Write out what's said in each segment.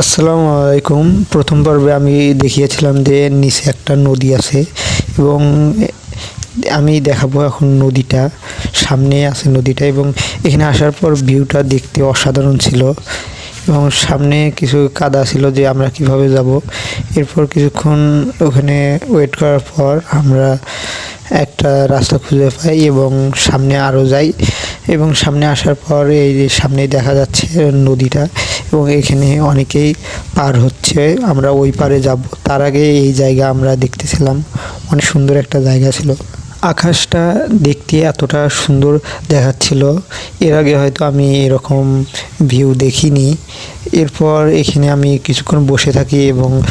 আসসালামু আলাইকুম। প্রথম পর্বে আমি দেখিয়েছিলাম যে নিচে একটা নদী আছে এবং আমি দেখাবো এখন নদীটা সামনে আছে নদীটা এবং এখানে আসার পর ভিউটা দেখতে অসাধারণ ছিল এবং সামনে কিছু কাদা ছিল যে আমরা কীভাবে যাব। এরপর কিছুক্ষণ ওখানে ওয়েট করার পর আমরা একটা রাস্তা খুঁজে পাই এবং সামনে আরও যাই। এবং সামনে আসার পর এই যে সামনেই দেখা যাচ্ছে নদীটা এবং এখানে অনেকেই পার হচ্ছে। আমরা ওই পারে যাব। তার আগে এই জায়গা আমরা দেখতেছিলাম। অনেক সুন্দর একটা জায়গা ছিল। আকাশটা দেখতে এতটা সুন্দর দেখাচ্ছিল। এর আগে হয়তো আমি এরকম ভিউ দেখিনি। এরপর এখানে আমি কিছুক্ষণ বসে থাকি এবং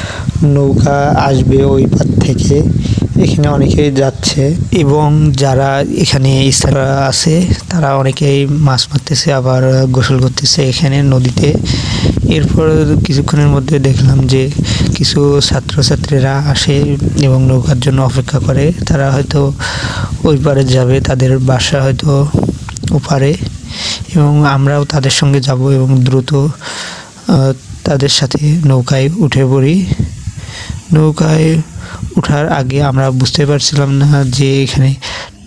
নৌকা আসবে ওই পার থেকে। এখানে অনেকেই যাচ্ছে এবং যারা এখানে স্থানীয় আছে, তারা অনেকেই মাছ মারতেছে, আবার গোসল করতেছে এখানে নদীতে। এরপর কিছুক্ষণের মধ্যে দেখলাম যে কিছু ছাত্রছাত্রীরা আসে এবং নৌকার জন্য অপেক্ষা করে। তারা হয়তো ওই পারে যাবে, তাদের বাসা হয়তো ওপারে এবং আমরাও তাদের সঙ্গে যাব এবং দ্রুত তাদের সাথে নৌকায় উঠে পড়ি। নৌকায় ওঠার আগে আমরা বুঝতে পারছিলাম না যে এখানে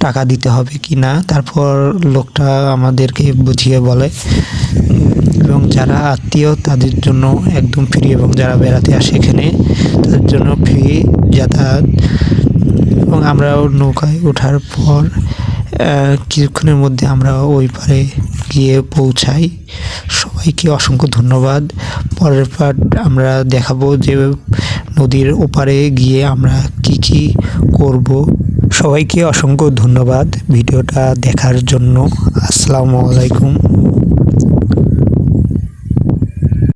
টাকা দিতে হবে কি না। তারপর লোকটা আমাদেরকে বুঝিয়ে বলে, এবং যারা আত্মীয় তাদের জন্য একদম ফ্রি এবং যারা বেড়াতে আসে এখানে, তাদের জন্য ফ্রি যাতায়াত। এবং আমরা নৌকায় ওঠার পর কিছুক্ষণের মধ্যে আমরা ওই পারে গিয়ে পৌঁছাই। সবাইকে অসংখ্য ধন্যবাদ। পরের পার্ট আমরা দেখাবো যে নদীর ওপারে গিয়ে আমরা কি কি করব? সবাইকে অসংখ্য ধন্যবাদ ভিডিওটা দেখার জন্য। আসসালামু আলাইকুম।